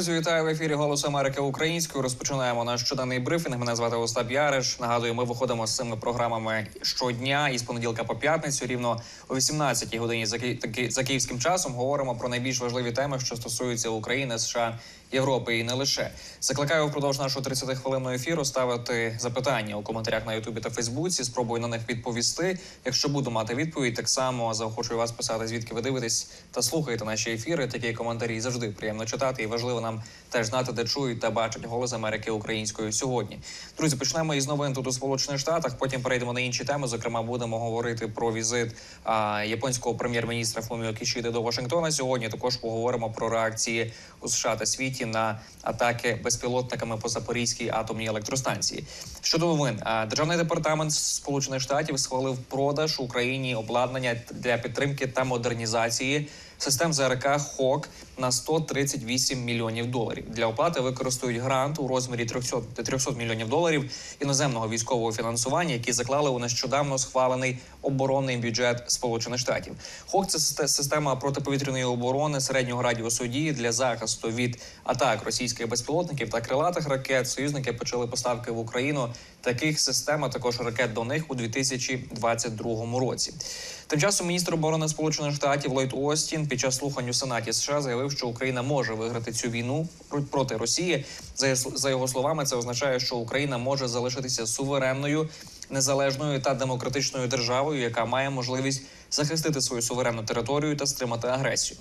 Друзі, вітаю в ефірі Голос Америки українською. Розпочинаємо наш щоденний брифінг. Мене звати Остап Яриш. Нагадую, ми виходимо з цими програмами щодня із понеділка по п'ятницю. Рівно о 18-й годині за, Ки- за київським часом говоримо про найбільш важливі теми, що стосуються України, США. Європи і не лише закликаю впродовж нашого 30 хвилинного ефіру ставити запитання у коментарях на Ютубі та Фейсбуці. Спробую на них відповісти. Якщо буду мати відповідь, так само заохочую вас писати, звідки ви дивитесь та слухаєте наші ефіри. Такі коментарі завжди приємно читати, і важливо нам теж знати, де чують та бачать голос Америки українською сьогодні. Друзі, почнемо із новин тут у Сполучених Штатах. Потім перейдемо на інші теми. Зокрема, будемо говорити про візит а, японського прем'єр-міністра Фуміо Кішіди до Вашингтона. Сьогодні також поговоримо про реакції у США та світі на атаки безпілотниками по Запорізькій атомній електростанції. Щодо новин, державний департамент Сполучених Штатів схвалив продаж Україні обладнання для підтримки та модернізації систем ЗРК ХОК на 138 мільйонів доларів. Для оплати використають грант у розмірі 300, 300 мільйонів доларів іноземного військового фінансування, які заклали у нещодавно схвалений оборонний бюджет Сполучених Штатів. ХОК це система протиповітряної оборони середнього радіусу дії для захисту від атак російських безпілотників та крилатих ракет. Союзники почали поставки в Україну таких систем, а також ракет до них у 2022 році. Тим часом міністр оборони Сполучених Штатів Ллойд Остін під час слухань у Сенаті США заявив, що Україна може виграти цю війну проти Росії. За його словами, це означає, що Україна може залишитися суверенною, незалежною та демократичною державою, яка має можливість захистити свою суверенну територію та стримати агресію.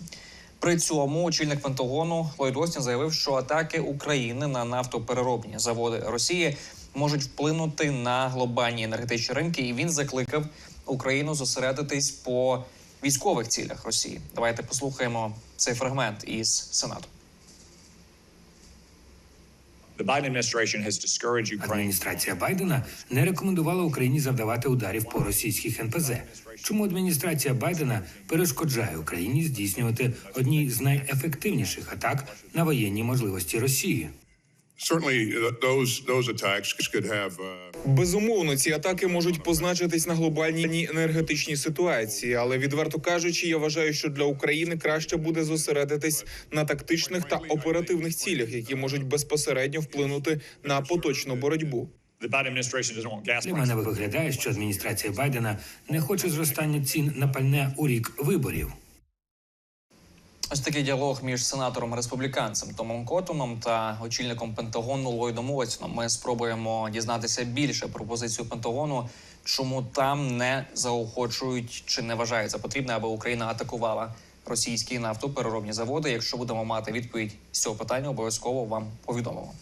При цьому очільник Пентагону Ллойд Остін заявив, що атаки України на нафтопереробні заводи Росії можуть вплинути на глобальні енергетичні ринки, і він закликав Україну зосередитись по військових цілях Росії. Давайте послухаємо цей фрагмент із Сенату. The Biden administration has discouraged Ukraine. Адміністрація Байдена не рекомендувала Україні завдавати ударів по російських НПЗ. Чому адміністрація Байдена перешкоджає Україні здійснювати одні з найефективніших атак на воєнні можливості Росії? Безумовно, ці атаки можуть позначитись на глобальній енергетичній ситуації, але відверто кажучи, я вважаю, що для України краще буде зосередитись на тактичних та оперативних цілях, які можуть безпосередньо вплинути на поточну боротьбу. Для мене виглядає, що адміністрація Байдена не хоче зростання цін на пальне у рік виборів. Ось такий діалог між сенатором республіканцем Томом Котоном та очільником Пентагону Ллойдом Остіном. Ми спробуємо дізнатися більше про позицію Пентагону, чому там не заохочують чи не вважають за потрібне, аби Україна атакувала російські нафтопереробні заводи. Якщо будемо мати відповідь з цього питання, обов'язково вам повідомимо.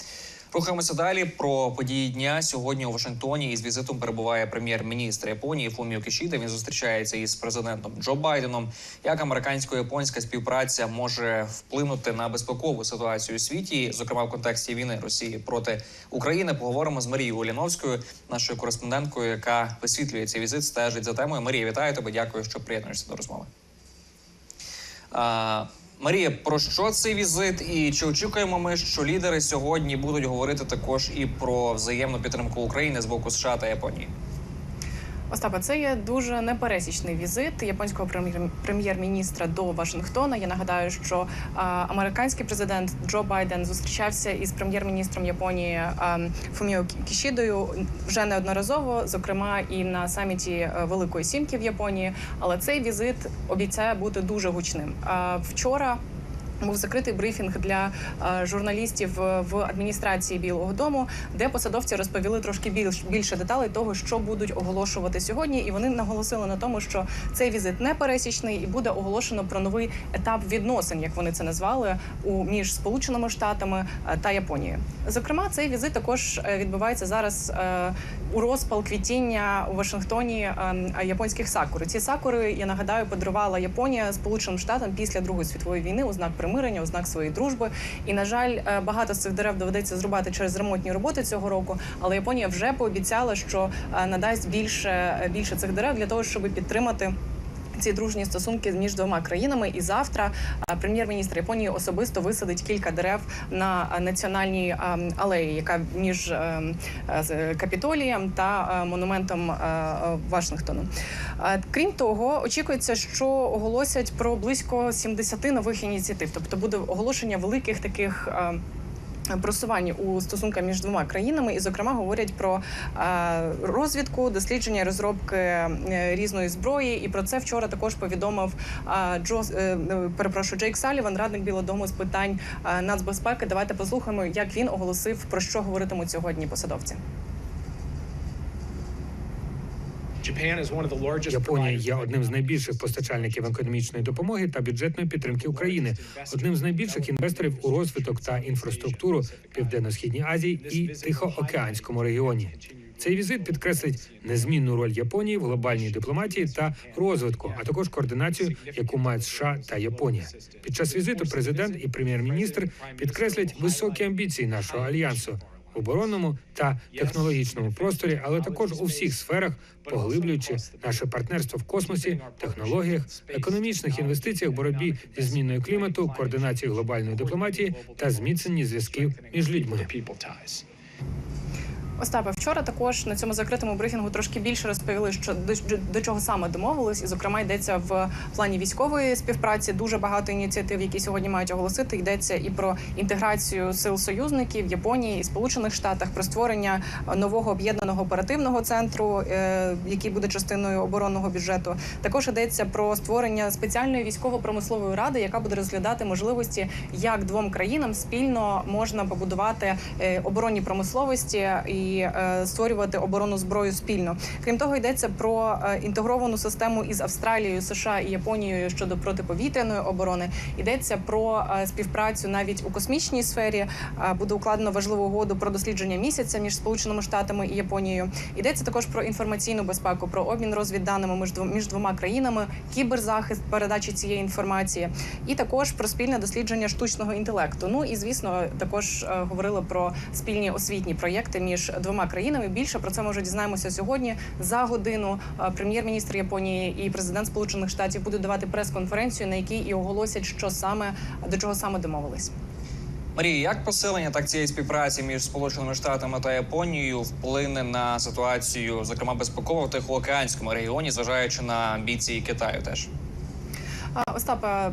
Рухаємося далі про події дня. Сьогодні у Вашингтоні із візитом перебуває прем'єр-міністр Японії Фуміо Кішіда. Він зустрічається із президентом Джо Байденом. Як американсько-японська співпраця може вплинути на безпекову ситуацію у світі, зокрема в контексті війни Росії проти України, поговоримо з Марією Оліновською, нашою кореспонденткою, яка висвітлює цей візит, стежить за темою. Марія, вітаю тебе. Дякую, що приєднуєшся до розмови. Марія, про що цей візит? І чи очікуємо ми, що лідери сьогодні будуть говорити також і про взаємну підтримку України з боку США та Японії? Остапа, це є дуже непересічний візит японського прем'єр- прем'єр-міністра до Вашингтона. Я нагадаю, що а, американський президент Джо Байден зустрічався із прем'єр-міністром Японії а, Фуміо Кішідою вже неодноразово, зокрема і на саміті е, Великої Сімки в Японії. Але цей візит обіцяє бути дуже гучним. А, вчора. Був закритий брифінг для е, журналістів е, в адміністрації Білого Дому, де посадовці розповіли трошки більш більше деталей того, що будуть оголошувати сьогодні. І вони наголосили на тому, що цей візит не пересічний і буде оголошено про новий етап відносин, як вони це назвали, у між Сполученими Штатами е, та Японією. Зокрема, цей візит також відбувається зараз у розпал квітіння у Вашингтоні японських сакур. Ці сакури, я нагадаю, подарувала Японія Сполученим Штатам після Другої світової війни у знак примирення, у знак своєї дружби. І на жаль, е, багато з цих дерев доведеться зрубати через ремонтні роботи цього року. Але Японія вже пообіцяла, що е, надасть більше, більше цих дерев для того, щоб підтримати ці дружні стосунки між двома країнами. І завтра прем'єр-міністр Японії особисто висадить кілька дерев на національній алеї, яка між е, е, Капітолієм та е, монументом е, е, Вашингтону. Крім того, очікується, що оголосять про близько 70 нових ініціатив, тобто буде оголошення великих таких. Просувань у стосунках між двома країнами, і зокрема говорять про е, розвідку, дослідження, розробки е, різної зброї. І про це вчора також повідомив е, Джо перепрошую Джейк Саліван, радник Білого Дому з питань нацбезпеки. Давайте послухаємо, як він оголосив про що говоритимуть сьогодні посадовці. Японія є одним з найбільших постачальників економічної допомоги та бюджетної підтримки України, одним з найбільших інвесторів у розвиток та інфраструктуру південно-східній Азії і Тихоокеанському регіоні. Цей візит підкреслить незмінну роль Японії в глобальній дипломатії та розвитку, а також координацію, яку мають США та Японія. Під час візиту президент і прем'єр-міністр підкреслять високі амбіції нашого альянсу оборонному та технологічному просторі, але також у всіх сферах, поглиблюючи наше партнерство в космосі, технологіях, економічних інвестиціях, боротьбі зі зміною клімату, координації глобальної дипломатії та зміцненні зв'язків між людьми. Остапе, вчора також на цьому закритому брифінгу трошки більше розповіли, що до, до чого саме домовились, і зокрема йдеться в плані військової співпраці. Дуже багато ініціатив, які сьогодні мають оголосити. Йдеться і про інтеграцію сил союзників Японії і Сполучених Штатах, про створення нового об'єднаного оперативного центру, е, який буде частиною оборонного бюджету. Також йдеться про створення спеціальної військово-промислової ради, яка буде розглядати можливості, як двом країнам спільно можна побудувати е, оборонні промисловості і е, створювати оборонну зброю спільно. Крім того, йдеться про е, інтегровану систему із Австралією, США і Японією щодо протиповітряної оборони. Йдеться про е, співпрацю навіть у космічній сфері. Буде укладено важливу угоду про дослідження місяця між Сполученими Штатами і Японією. Йдеться також про інформаційну безпеку, про обмін розвідданими між дво- між двома країнами, кіберзахист передачі цієї інформації, і також про спільне дослідження штучного інтелекту. Ну і звісно, також говорили про спільні освітні проєкти між двома країнами. Більше про це може дізнаємося сьогодні. За годину е, прем'єр-міністр Японії і президент Сполучених Штатів будуть давати прес-конференцію, на якій і оголосять, що саме до чого саме домовились. Марія, як посилення так цієї співпраці між Сполученими Штатами та Японією вплине на ситуацію, зокрема безпеково в Тихоокеанському регіоні, зважаючи на амбіції Китаю, теж А, Остапе,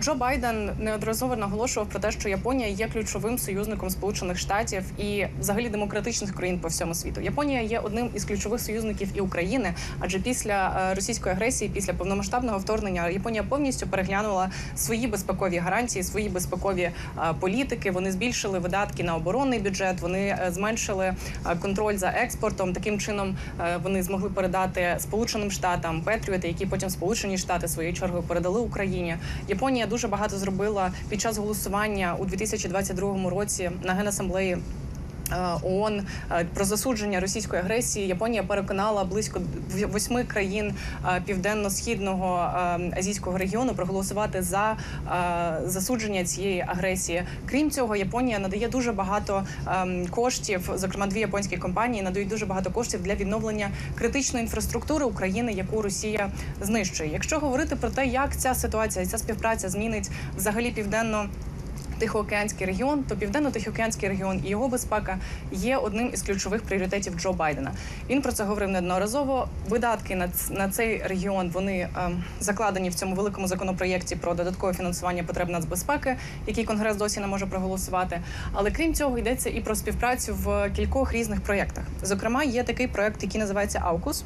Джо Байден неодноразово наголошував про те, що Японія є ключовим союзником Сполучених Штатів і взагалі демократичних країн по всьому світу. Японія є одним із ключових союзників і України, адже після е, російської агресії, після повномасштабного вторгнення, Японія повністю переглянула свої безпекові гарантії, свої безпекові е, політики. Вони збільшили видатки на оборонний бюджет. Вони е, зменшили контроль за експортом. Таким чином вони змогли передати Сполученим Штатам Петріоти, які потім Сполучені Штати своєю чергою передали Україні. Японія дуже багато зробила під час голосування у 2022 році на генасамблеї. Е, ООН е, про засудження російської агресії Японія переконала близько восьми країн е, південно-східного азійського регіону проголосувати за засудження цієї агресії. Крім цього, Японія надає дуже багато ем, коштів. Зокрема, дві японські компанії надають дуже багато коштів для відновлення критичної інфраструктури України, яку Росія знищує. Якщо говорити про те, як ця ситуація, ця співпраця змінить взагалі південно. Тихоокеанський регіон, то південно-тихоокеанський регіон і його безпека є одним із ключових пріоритетів Джо Байдена. Він про це говорив неодноразово. Видатки на, на цей регіон вони ем, закладені в цьому великому законопроєкті про додаткове фінансування потреб нацбезпеки, який конгрес досі не може проголосувати. Але крім цього, йдеться і про співпрацю в кількох різних проєктах. Зокрема, є такий проєкт, який називається Аукус.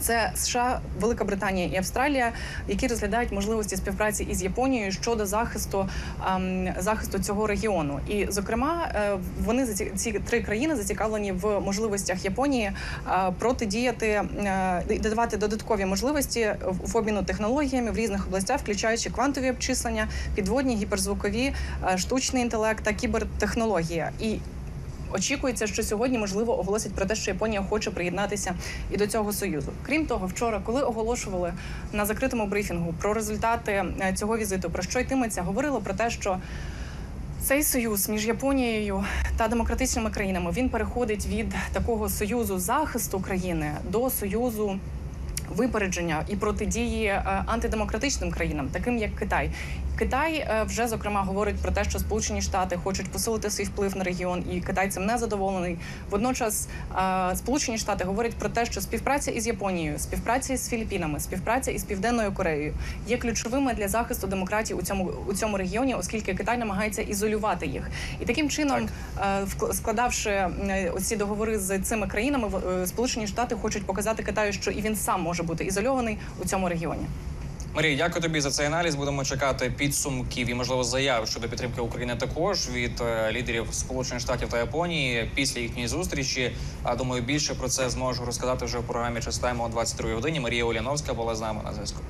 Це США, Велика Британія і Австралія, які розглядають можливості співпраці із Японією щодо захисту ем, захисту цього регіону. І зокрема, е, вони ці три країни зацікавлені в можливостях Японії е, протидіяти е, і додавати додаткові можливості в обміну технологіями в різних областях, включаючи квантові обчислення, підводні, гіперзвукові, штучний інтелект та кібертехнології. І Очікується, що сьогодні можливо оголосять про те, що Японія хоче приєднатися і до цього союзу. Крім того, вчора, коли оголошували на закритому брифінгу про результати е, цього візиту, про що йтиметься, говорили про те, що цей союз між Японією та демократичними країнами він переходить від такого союзу захисту країни до союзу випередження і протидії е, антидемократичним країнам, таким як Китай. Китай е, вже зокрема говорить про те, що Сполучені Штати хочуть посилити свій вплив на регіон, і Китай цим не задоволений. Водночас е, Сполучені Штати говорять про те, що співпраця із Японією, співпраця із Філіппінами, співпраця із Південною Кореєю є ключовими для захисту демократії у цьому у цьому регіоні, оскільки Китай намагається ізолювати їх. І таким чином, е, вк- складавши е, оці договори з цими країнами, е, Сполучені Штати хочуть показати Китаю, що і він сам може бути ізольований у цьому регіоні. Марія, дякую тобі за цей аналіз. Будемо чекати підсумків і можливо заяв щодо підтримки України також від е, лідерів Сполучених Штатів та Японії після їхньої зустрічі. А думаю, більше про це зможу розказати вже в програмі «Частаємо» о 22 годині. Марія Уляновська була з нами на зв'язку.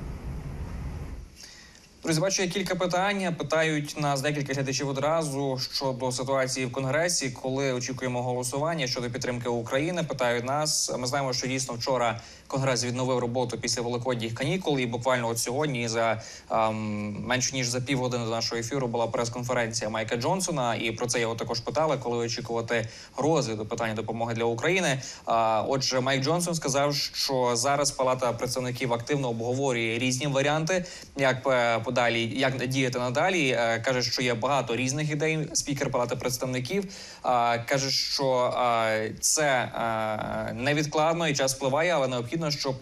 Друзі, бачу, є кілька питань. Питають нас декілька глядачів одразу щодо ситуації в конгресі, коли очікуємо голосування щодо підтримки України. Питають нас. Ми знаємо, що дійсно вчора конгрес відновив роботу після великодніх канікул, і буквально от сьогодні за ем, менш ніж за півгодини до нашого ефіру була прес-конференція Майка Джонсона. І про це його також питали, коли очікувати розгляду питання допомоги для України. А, отже, Майк Джонсон сказав, що зараз Палата представників активно обговорює різні варіанти, як е, подалі, як діяти надалі. Е, Каже, що є багато різних ідей. Спікер Палати представників а, каже, що а, це а, невідкладно і час впливає, але необхідно, щоб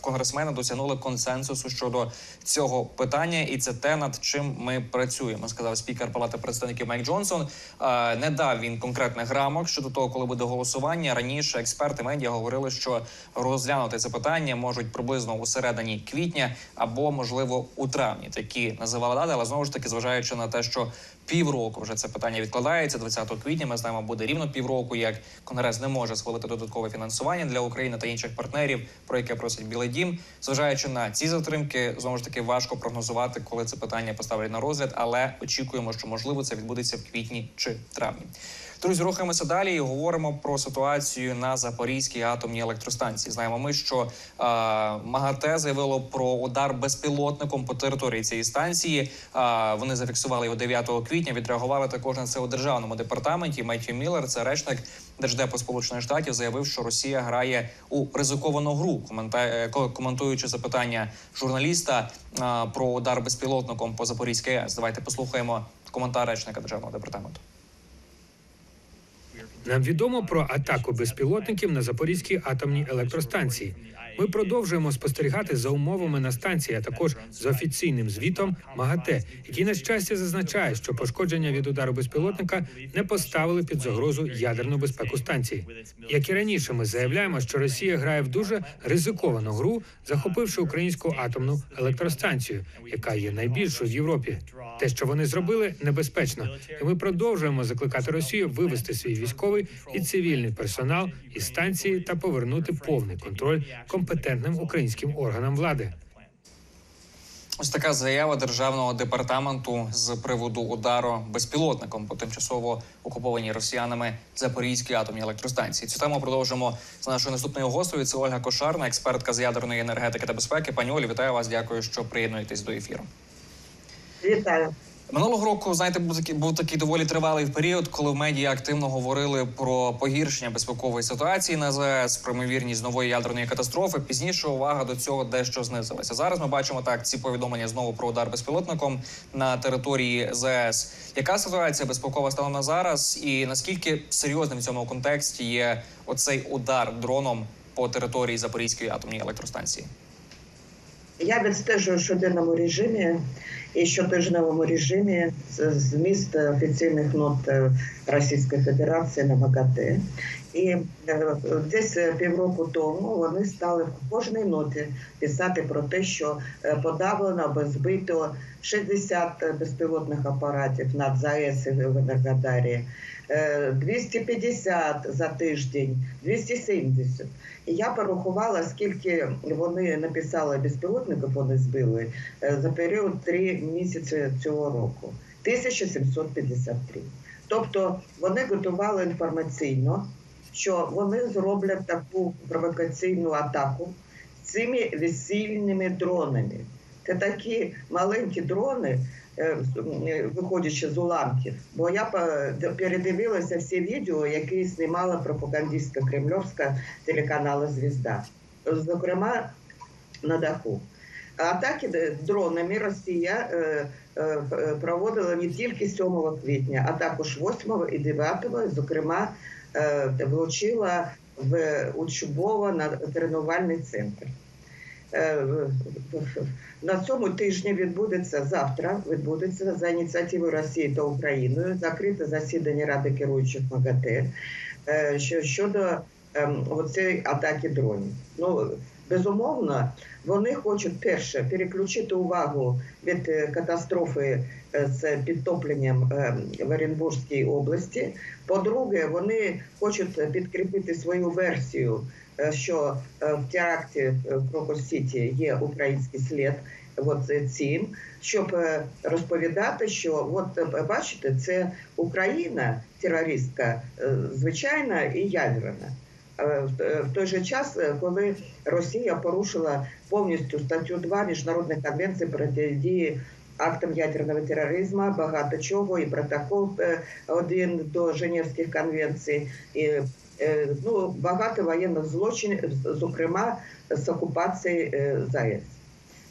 конгресмени досягнули консенсусу щодо цього питання, і це те, над чим ми працюємо. Сказав спікер Палати представників Майк Джонсон. Не дав він конкретних рамок щодо того, коли буде голосування. Раніше експерти медіа говорили, що розглянути це питання можуть приблизно у середині квітня або можливо у травні. Такі називали дати, але знову ж таки, зважаючи на те, що півроку вже це питання відкладається. 20 квітня ми знаємо, буде рівно півроку, як конгрес не може схвалити додаткове фінансування для України та інших партнерів, про яке просить Білий Дім. Зважаючи на ці затримки, знову ж таки важко прогнозувати, коли це питання поставлять на розгляд, але очікуємо, що можливо це відбудеться в квітні чи травні. Друзі, рухаємося далі і говоримо про ситуацію на Запорізькій атомній електростанції. Знаємо ми, що е, МАГАТЕ заявило про удар безпілотником по території цієї станції. Е, вони зафіксували його 9 квітня. Відреагували також на це у державному департаменті. Меттью Міллер, це речник держдепу Сполучених Штатів, заявив, що Росія грає у ризиковану гру. Комента- е, коментуючи запитання журналіста е, про удар безпілотником по Запорізькій АЕС. Давайте послухаємо коментар речника державного департаменту. Нам відомо про атаку безпілотників на Запорізькій атомній електростанції. Ми продовжуємо спостерігати за умовами на станції, а також з офіційним звітом МАГАТЕ, який на щастя зазначає, що пошкодження від удару безпілотника не поставили під загрозу ядерну безпеку станції. Як і раніше, ми заявляємо, що Росія грає в дуже ризиковану гру, захопивши українську атомну електростанцію, яка є найбільшою в Європі. Те, що вони зробили, небезпечно, і ми продовжуємо закликати Росію вивести свій військовий і цивільний персонал із станції та повернути повний контроль компетентним українським органам влади. Ось така заява державного департаменту з приводу удару безпілотником по тимчасово окупованій росіянами Запорізькій атомній електростанції. Цю тему продовжимо з нашою наступною гостею. Це Ольга Кошарна, експертка з ядерної енергетики та безпеки. Пані Олі, вітаю вас. Дякую, що приєднуєтесь до ефіру. Вітаю. Минулого року, знаєте, був такий був такий доволі тривалий період, коли в медіа активно говорили про погіршення безпекової ситуації на ЗАЕС, про ймовірність нової ядерної катастрофи. Пізніше увага до цього дещо знизилася. Зараз ми бачимо так ці повідомлення знову про удар безпілотником на території ЗАЕС. Яка ситуація безпекова станом на зараз, і наскільки серйозним в цьому контексті є оцей удар дроном по території Запорізької атомної електростанції? Я відстежую в щоденному режимі і щотижневому режимі зміст офіційних нот е, Російської Федерації на МАГАТЕ. І е, десь е, півроку тому вони стали в кожній ноті писати про те, що е, подавлено або збито 60 безпілотних апаратів над ЗАЕС і в Енергодарі, е, 250 за тиждень, 270. І я порахувала, скільки вони написали безпілотників, вони збили за період три місяці цього року. 1753. Тобто вони готували інформаційно, що вони зроблять таку провокаційну атаку цими весільними дронами. Це такі маленькі дрони, е, з- м, виходячи з уламків. Бо я передивилася всі відео, які знімала пропагандистська кремльовська телеканалу Звізда. Зокрема, на даху. Атаки дронами Росія е, е, е, проводила не тільки 7 квітня, а також 8 і 9, зокрема, е, влучила в Учубово на тренувальний центр. Е, На цьому тижні відбудеться завтра. Відбудеться за ініціативою Росії та Україною закрите засідання Ради керуючих МАГАТЕ е, щодо ем, оцієї атаки дронів. Ну безумовно, вони хочуть перше переключити увагу від е, катастрофи е, з підтопленням е, в Оренбурзькій області. По-друге, вони хочуть підкріпити свою версію, що в теракті в Крокус Сіті є український слід. От цим, щоб розповідати, що от бачите, це Україна терористка, звичайна і ядерна. Е, в- е, той же час, е, коли Росія порушила повністю статтю 2 міжнародної конвенції протидії актам ядерного тероризму, багато чого, і протокол один до Женевських конвенцій, і ну, багато воєнних злочинів, зокрема з окупації ЗАЕС.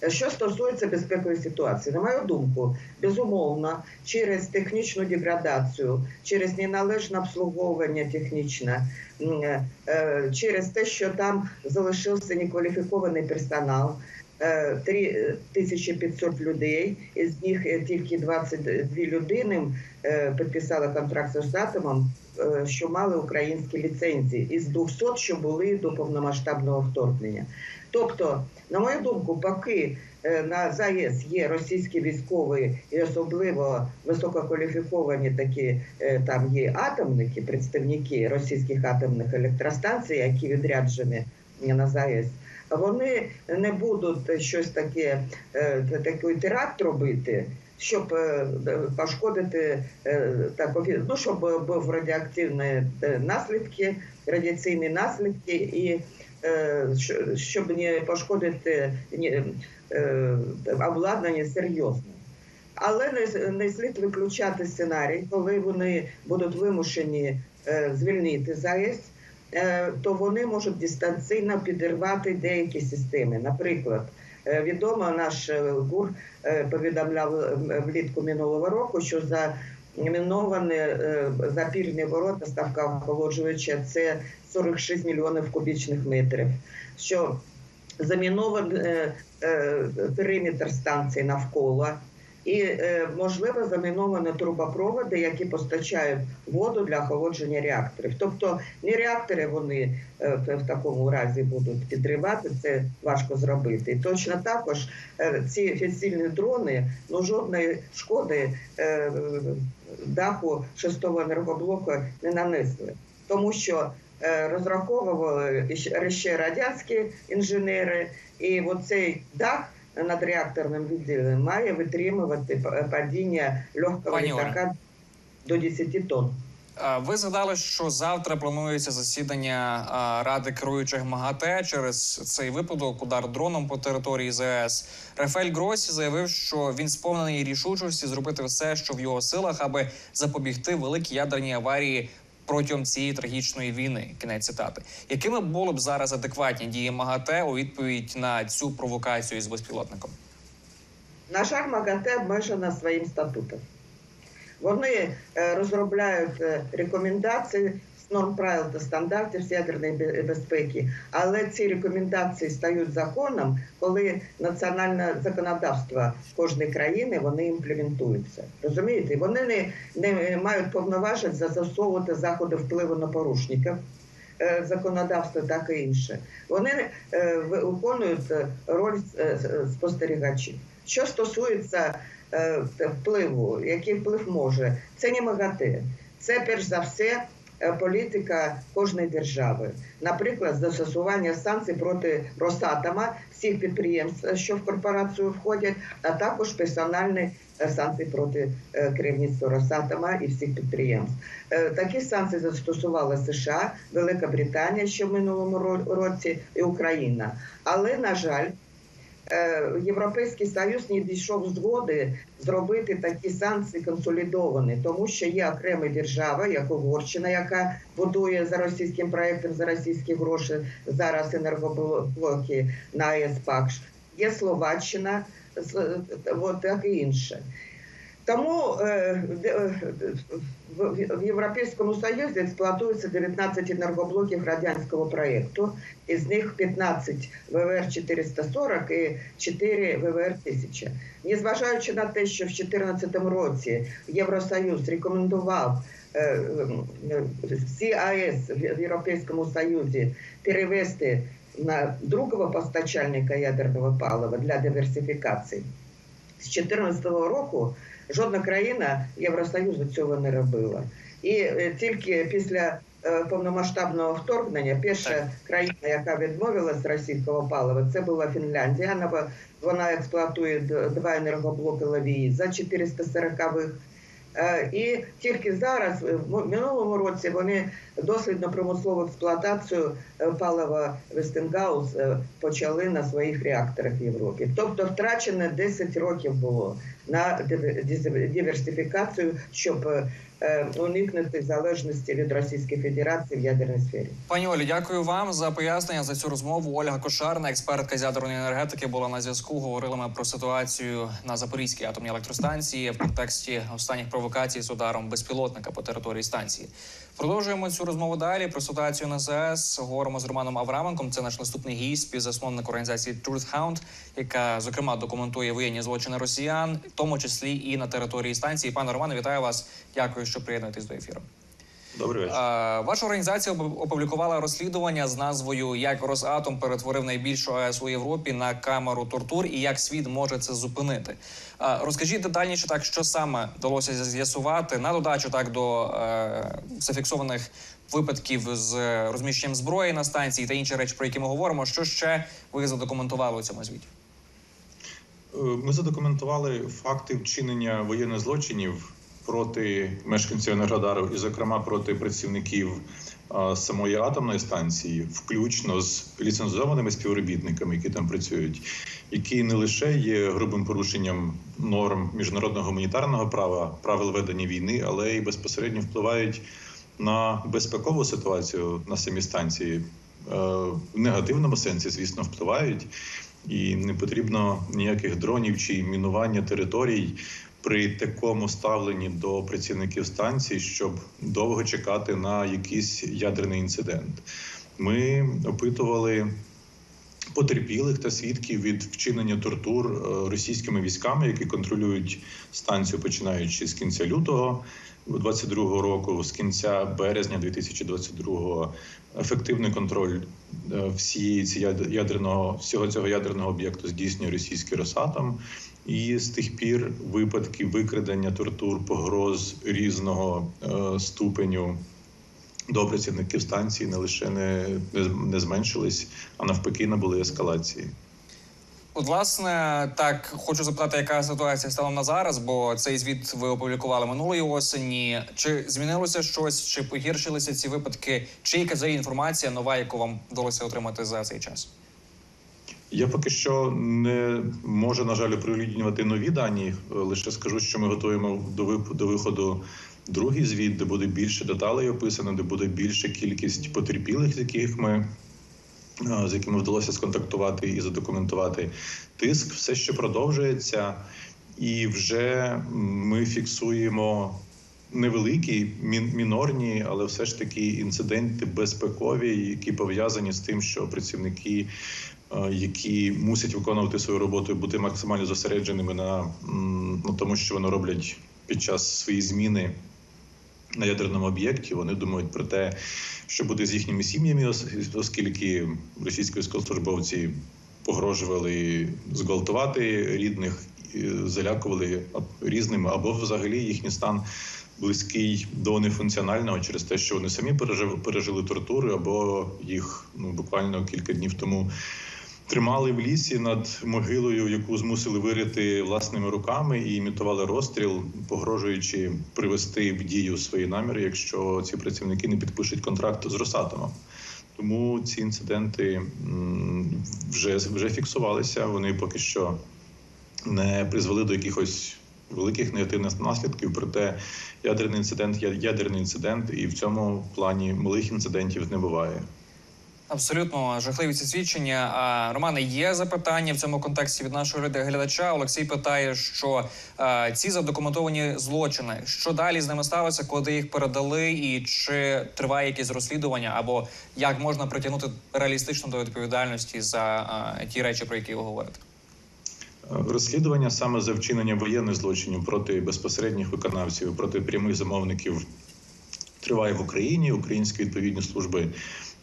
Що стосується безпекової ситуації, на мою думку, безумовно, через технічну деградацію, через неналежне обслуговування технічне, м, е, через те, що там залишився некваліфікований персонал. Е, 3500 людей, із них е, тільки 22 людини е, підписали контракт з е, що мали українські ліцензії, із 200, що були до повномасштабного вторгнення. Тобто, на мою думку, поки е, на ЗАЕС є російські військові і особливо висококваліфіковані такі е, там є атомники, представники російських атомних електростанцій, які відряджені на ЗАЕС. Вони не будуть щось таке, е, такий теракт робити, щоб е, пошкодити е, так, ну, щоб був радіоактивні наслідки, радіаційні наслідки і щоб не пошкодити обладнання серйозно. Але не, не слід виключати сценарій, коли вони будуть вимушені звільнити е, то вони можуть дистанційно підірвати деякі системи. Наприклад, е, відомо наш е, ГУР е, повідомляв е, влітку минулого року, що за міновані е, запірні ворота ставка охолоджувача це 46 мільйонів кубічних метрів. Що замінований е, е, периметр станції навколо. І е, можливо заміновані трубопроводи, які постачають воду для охолодження реакторів. Тобто не реактори вони е, в такому разі будуть підривати, це важко зробити. І точно також е, ці офіційні дрони ну жодної шкоди даху шестого енергоблоку не нанесли, тому що розраховували ще радянські інженери, і оцей дах над реакторним відділенням має витримувати падіння легкого Пані літака до 10 тонн. Ви згадали, що завтра планується засідання ради керуючих МАГАТЕ через цей випадок удар дроном по території ЗС. Рафель Гросі заявив, що він сповнений рішучості зробити все, що в його силах, аби запобігти великій ядерній аварії протягом цієї трагічної війни. Кінець цитати. Якими були б зараз адекватні дії МАГАТЕ у відповідь на цю провокацію з безпілотником? На жаль, МАГАТЕ обмежена своїм статутом. Вони е, розробляють е, рекомендації норм правил та стандартів з ядерної безпеки, але ці рекомендації стають законом, коли національне законодавство кожної країни вони імплементуються. Розумієте, вони не, не мають повноважень застосовувати заходи впливу на порушників. е, Законодавства, так і інше. Вони е, виконують роль е, спостерігачів. Що стосується впливу, який вплив може, це не МАГАТЕ. Це перш за все політика кожної держави. Наприклад, застосування санкцій проти Росатома, всіх підприємств, що в корпорацію входять, а також персональні е, санкції проти е, керівництва Росатома і всіх підприємств. Е, Такі санкції застосували США, Велика Британія ще в минулому році і Україна. Але на жаль. Е, Європейський Союз не дійшов згоди зробити такі санкції консолідовані, тому що є окрема держава, як Угорщина, яка будує за російським проектом за російські гроші зараз енергоблоки на АЕС ПАКШ. Є Словаччина, от так і інше. Тому е, е, в Європейському Союзі експлуатується 19 енергоблоків радянського проєкту, із них 15 ВВР-440 і 4 ВВР-1000. Незважаючи на те, що в 2014 році Євросоюз рекомендував е, е, всі АЕС в Європейському Союзі перевести на другого постачальника ядерного палива для диверсифікації, з 2014 року жодна країна Євросоюзу цього не робила. І е, тільки після е, повномасштабного вторгнення перша країна, яка відмовилася з російського палива, це була Фінляндія. Вона, вона експлуатує два енергоблоки Лавії за 440-х. Е, І тільки зараз, в минулому році, вони дослідно промислову експлуатацію е, палива Вестингаус е, почали на своїх реакторах в Європі. Тобто втрачено 10 років було на дивер- диверсифікацію, щоб е, уникнути залежності від Російської Федерації в ядерній сфері. Пані Олі, дякую вам за пояснення за цю розмову. Ольга Кошарна, експертка з ядерної енергетики, була на зв'язку. Говорили ми про ситуацію на Запорізькій атомній електростанції в контексті останніх провокацій з ударом безпілотника по території станції. Продовжуємо цю розмову далі про ситуацію на ЗС Говоримо з Романом Авраменком. Це наш наступний гість, співзасновник організації Truth Hound, яка зокрема документує воєнні злочини росіян, в тому числі і на території станції. Пане Романе, вітаю вас. Дякую, що приєднуєтесь до ефіру. Добрий вечір. Ваша організація опу- опублікувала розслідування з назвою Як Росатом перетворив найбільшу АЕС у Європі на камеру тортур і як світ може це зупинити. Розкажіть детальніше, так що саме вдалося з'ясувати на додачу так до е, зафіксованих випадків з розміщенням зброї на станції та інші речі, про які ми говоримо. Що ще ви задокументували у цьому звіті? Е, Ми задокументували факти вчинення воєнних злочинів проти мешканців Енергодару і, зокрема, проти працівників самої атомної станції, включно з ліцензованими співробітниками, які там працюють, які не лише є грубим порушенням норм міжнародного гуманітарного права, правил ведення війни, але й безпосередньо впливають на безпекову ситуацію на самій станції. В негативному сенсі, звісно, впливають. І не потрібно ніяких дронів чи мінування територій при такому ставленні до працівників станції, щоб довго чекати на якийсь ядерний інцидент. Ми опитували потерпілих та свідків від вчинення тортур е, російськими військами, які контролюють станцію, починаючи з кінця лютого 22 року, з кінця березня 2022 ефективний контроль е, всієї ці яд- ядерного всього цього ядерного об'єкту здійснює російський Росатом. І з тих пір випадки викрадення тортур, погроз різного е, ступеню до працівників станції не лише не, не, зменшились, а навпаки набули ескалації. От, власне, так хочу запитати, яка ситуація станом на зараз, бо цей звіт ви опублікували минулої осені. Чи змінилося щось, чи погіршилися ці випадки? Чи яка взагалі інформація нова, яку вам вдалося отримати за цей час? Я поки що не можу, на жаль, оприлюднювати нові дані. Лише скажу, що ми готуємо до до виходу другий звіт, де буде більше деталей описано, де буде більша кількість потерпілих, з яких ми е, з якими вдалося сконтактувати і задокументувати тиск. Все ще продовжується, і вже ми фіксуємо невеликі, мін- мінорні, але все ж таки інциденти безпекові, які пов'язані з тим, що працівники, е, які мусять виконувати свою роботу і бути максимально зосередженими на, на тому, що вони роблять під час своєї зміни на ядерному об'єкті. Вони думають про те, що буде з їхніми сім'ями, ос- оскільки російські військовослужбовці погрожували зґвалтувати рідних, залякували різними або взагалі їхній стан близький до нефункціонального через те, що вони самі пережили, пережили тортури, або їх ну буквально кілька днів тому. Тримали в лісі над могилою, яку змусили вирити власними руками, і імітували розстріл, погрожуючи привести в дію свої наміри, якщо ці працівники не підпишуть контракт з Росатомом. Тому ці інциденти вже вже фіксувалися. Вони поки що не призвели до якихось великих негативних наслідків. Проте ядерний інцидент ядерний інцидент, і в цьому плані малих інцидентів не буває. Абсолютно жахливі ці свідчення. А Романе, є запитання в цьому контексті від нашого гляда- глядача. Олексій питає, що е, ці задокументовані злочини, що далі з ними сталося, куди їх передали, і чи триває якесь розслідування, або як можна притягнути реалістично до відповідальності за е, ті речі, про які ви говорите. Розслідування саме за вчинення воєнних злочинів проти безпосередніх виконавців, проти прямих замовників триває в Україні. Українські відповідні служби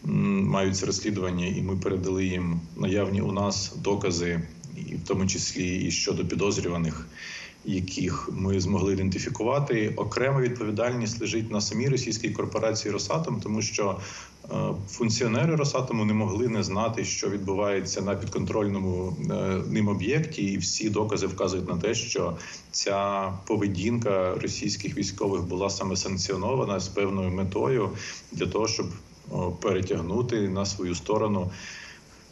м, мають розслідування, і ми передали їм наявні у нас докази, і в тому числі і щодо підозрюваних, яких ми змогли ідентифікувати. Окрема відповідальність лежить на самій російській корпорації Росатом, тому що е, функціонери Росатому не могли не знати, що відбувається на підконтрольному е, ним об'єкті, і всі докази вказують на те, що ця поведінка російських військових була саме санкціонована з певною метою для того, щоб перетягнути на свою сторону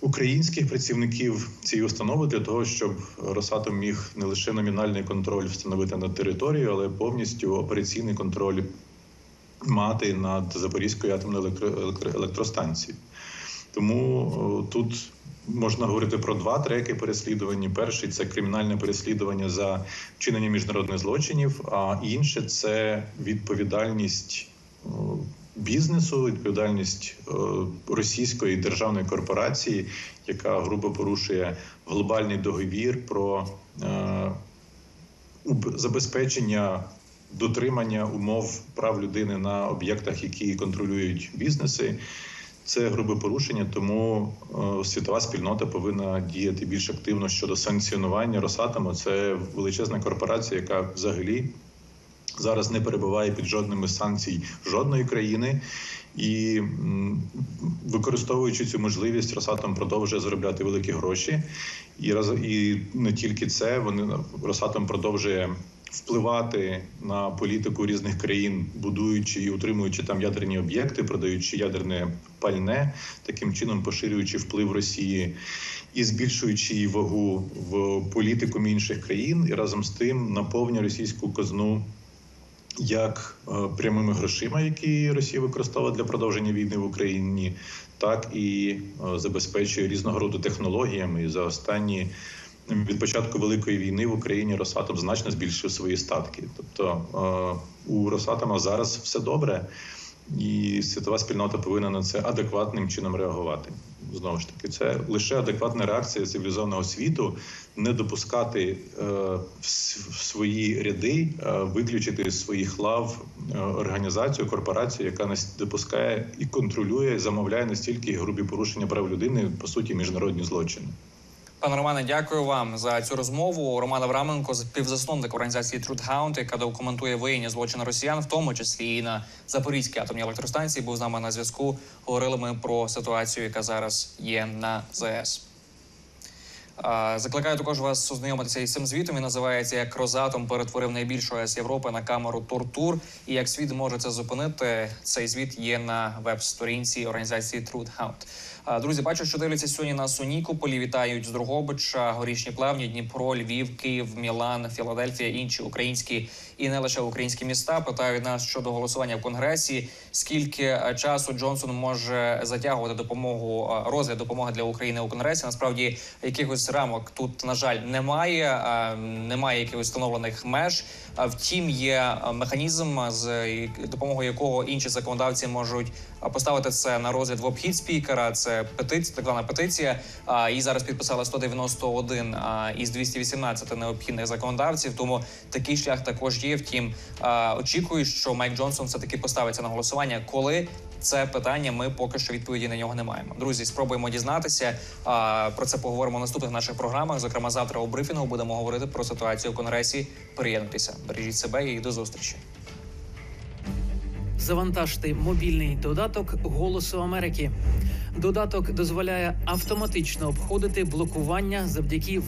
українських працівників цієї установи для того, щоб Росатом міг не лише номінальний контроль встановити над територією, але повністю операційний контроль мати над Запорізькою атомною електро- електро- електростанцією. Тому тут можна говорити про два треки переслідування. Перший це кримінальне переслідування за вчинення міжнародних злочинів, а інше це відповідальність о, бізнесу, відповідальність російської державної корпорації, яка грубо порушує глобальний договір про е, забезпечення дотримання умов прав людини на об'єктах, які контролюють бізнеси. Це грубе порушення, тому е, світова спільнота повинна діяти більш активно щодо санкціонування Росатому. Це величезна корпорація, яка взагалі зараз не перебуває під жодними санкцій жодної країни. І використовуючи цю можливість, Росатом продовжує заробляти великі гроші, і і не тільки це, вони Росатом продовжує впливати на політику різних країн, будуючи і утримуючи там ядерні об'єкти, продаючи ядерне пальне, таким чином поширюючи вплив Росії і збільшуючи її вагу в політику інших країн, і разом з тим наповнює російську казну як е, прямими грошима, які Росія використовує для продовження війни в Україні, так і е, забезпечує різного роду технологіями. За останні від початку великої війни в Україні Росатом значно збільшив свої статки. Тобто е, у Росатома зараз все добре, і світова спільнота повинна на це адекватним чином реагувати. Знову ж таки, це лише адекватна реакція цивілізованого світу не допускати е, в свої ряди, е, виключити з своїх лав е, організацію, корпорацію, яка нас допускає і контролює, замовляє настільки грубі порушення прав людини, по суті, міжнародні злочини. Пане Романе, дякую вам за цю розмову. Роман Авраменко, співзасновник організації Hound, яка документує воєнні злочини росіян, в тому числі і на Запорізькій атомній електростанції, був з нами на зв'язку. Говорили ми про ситуацію, яка зараз є на. А, Закликаю також вас ознайомитися із цим звітом. Він називається як Росатом перетворив найбільшу АЕС Європи на камеру тортур. І як світ може це зупинити, цей звіт є на веб-сторінці організації. А, Друзі, бачу, що дивляться сьогодні нас у Нікополі. Вітають з Другобича, Горішні Плавні, Дніпро, Львів, Київ, Мілан, Філадельфія, інші українські і не лише українські міста. Питають нас щодо голосування в конгресі. Скільки е, часу Джонсон може затягувати допомогу е, розгляд допомоги для України у конгресі? Насправді якихось рамок тут на жаль немає. е, Немає якихось встановлених меж. Втім, є механізм, з допомогою якого інші законодавці можуть поставити це на розгляд в обхід спікера. Це петиція, так звана петиція. Її зараз підписали 191 а, із 218 необхідних законодавців. Тому такий шлях також є. Втім, а, очікую, що Майк Джонсон все таки поставиться на голосування. Коли це питання, ми поки що відповіді на нього не маємо. Друзі, спробуємо дізнатися. Про це поговоримо в наступних наших програмах. Зокрема, завтра у брифінгу будемо говорити про ситуацію в конгресі. Приєднуйтеся, бережіть себе і до зустрічі. Завантажте мобільний додаток Голосу Америки. Додаток дозволяє автоматично обходити блокування завдяки